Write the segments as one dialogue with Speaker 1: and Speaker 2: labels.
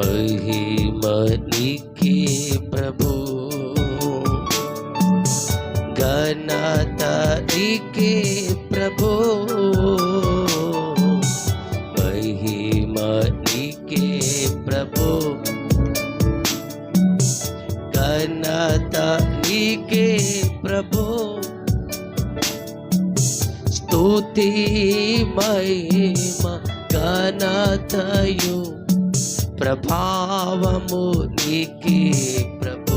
Speaker 1: మహిమనికే ప్రభు ఘనత నీకే ప్రభు మహిమనికే ప్రభు ఘనత నీకే ప్రభు స్తుతి మహిమ ఘనతయు ప్రభావము నీకే ప్రభు.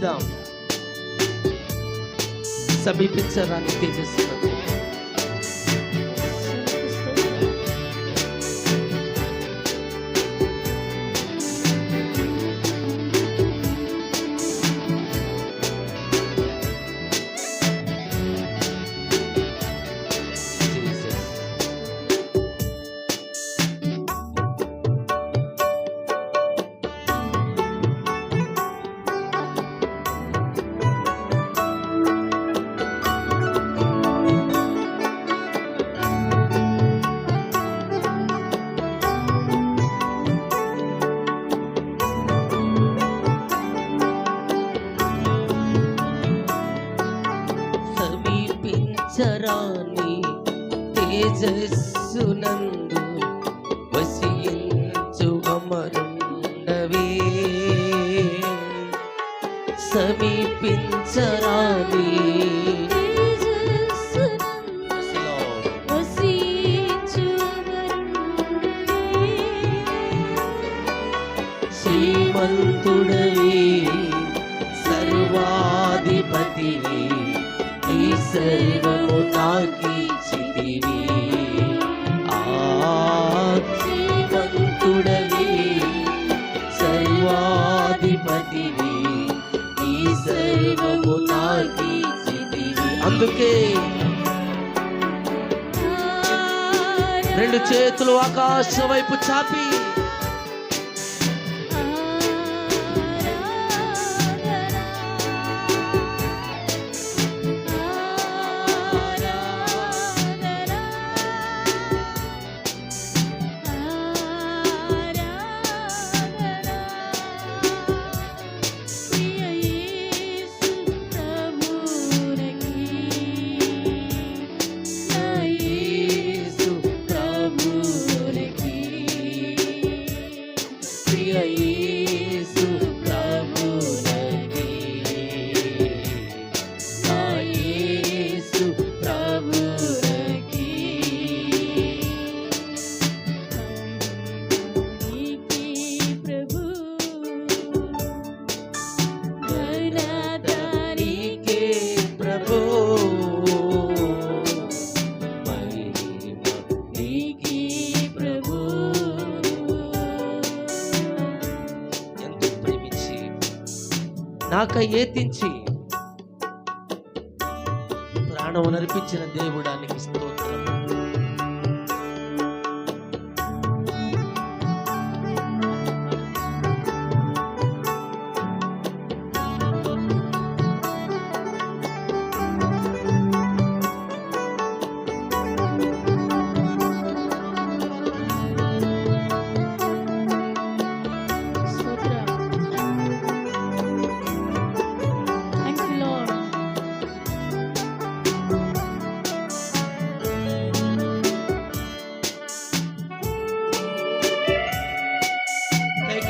Speaker 1: ప్రభుని స్థుతిద్దాం సమీపించరాని తేజస్సు సమీపించరాని తేజస్సునందు వసించు అమరుండవే సమీపించరాని శ్రీమంతుడవే ఈ సర్వము నాకిచ్చితివి సర్వాధిపతివి. ఈ సర్వము అందుకే రెండు చేతులు ఆకాశం వైపు చాపి నాకై ఏతించి ప్రాణం నడిపించిన దేవుడానికి స్తోత్రం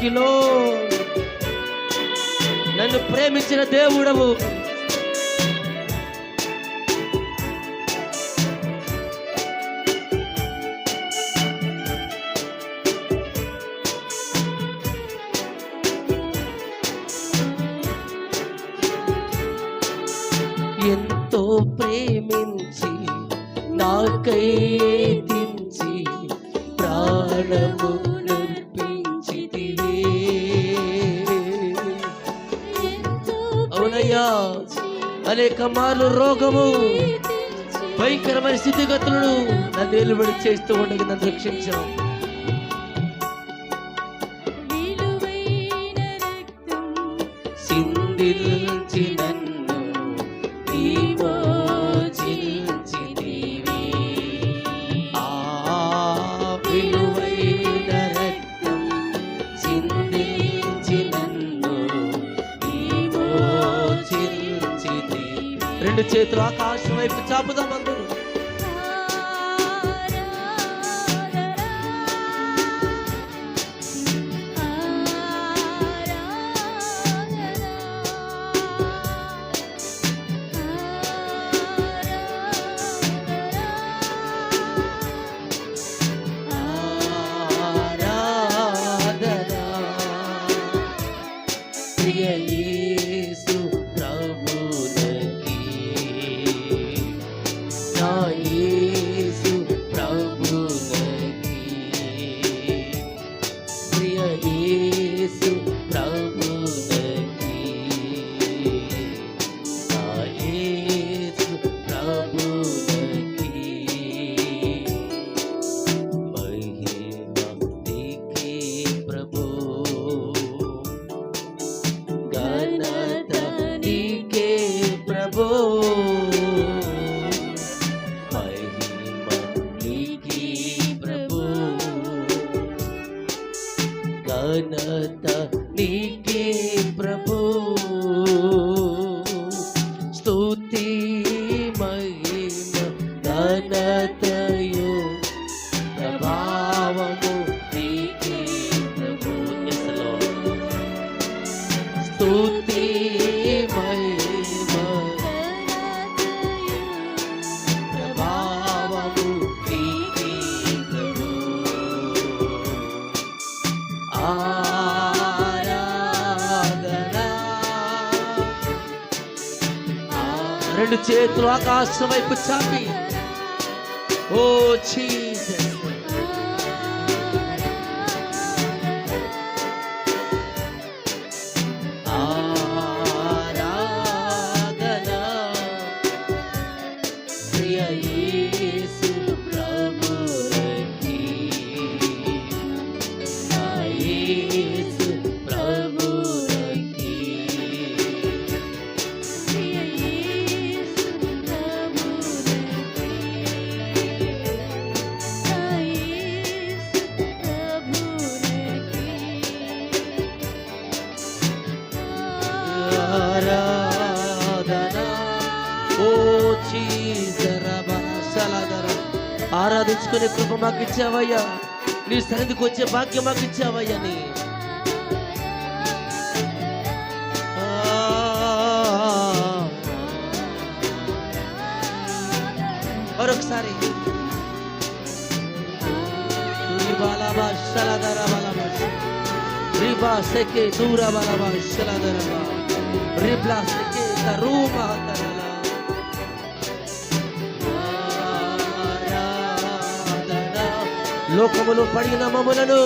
Speaker 1: యు నన్ను ప్రేమించిన దేవుడవు. ఎంతో ప్రేమించి నాకై అనేక మార్లు రోగము భయంకరమైన స్థితిగతులను నన్ను నిలబడి చేస్తూ ఉండగా నన్ను రక్షించావు సిందిల్చి రెండు చేతులు ఆకాశం వైపు చాపుదాం ఘనత నీకే ప్రభు. స్తుతి మహిమ ఘనతయు ప్రభావము నీకే రెండు చేతులు ఆకాశం వైపు చాపి. ఓ జీసస్. ఆరాధన. ప్రియ ఆరాధించుకునే కృప మాకు ఇచ్చావయ్యా నీ సన్నిధికి వచ్చే భాగ్యం మాకు ఇచ్చావయ్యా నీ మరొకసారి. రిబా సెకే దూర బలబా శలదరబా రిబ్లా సెకే తరూమా లోకములు పడిన మమ్ములను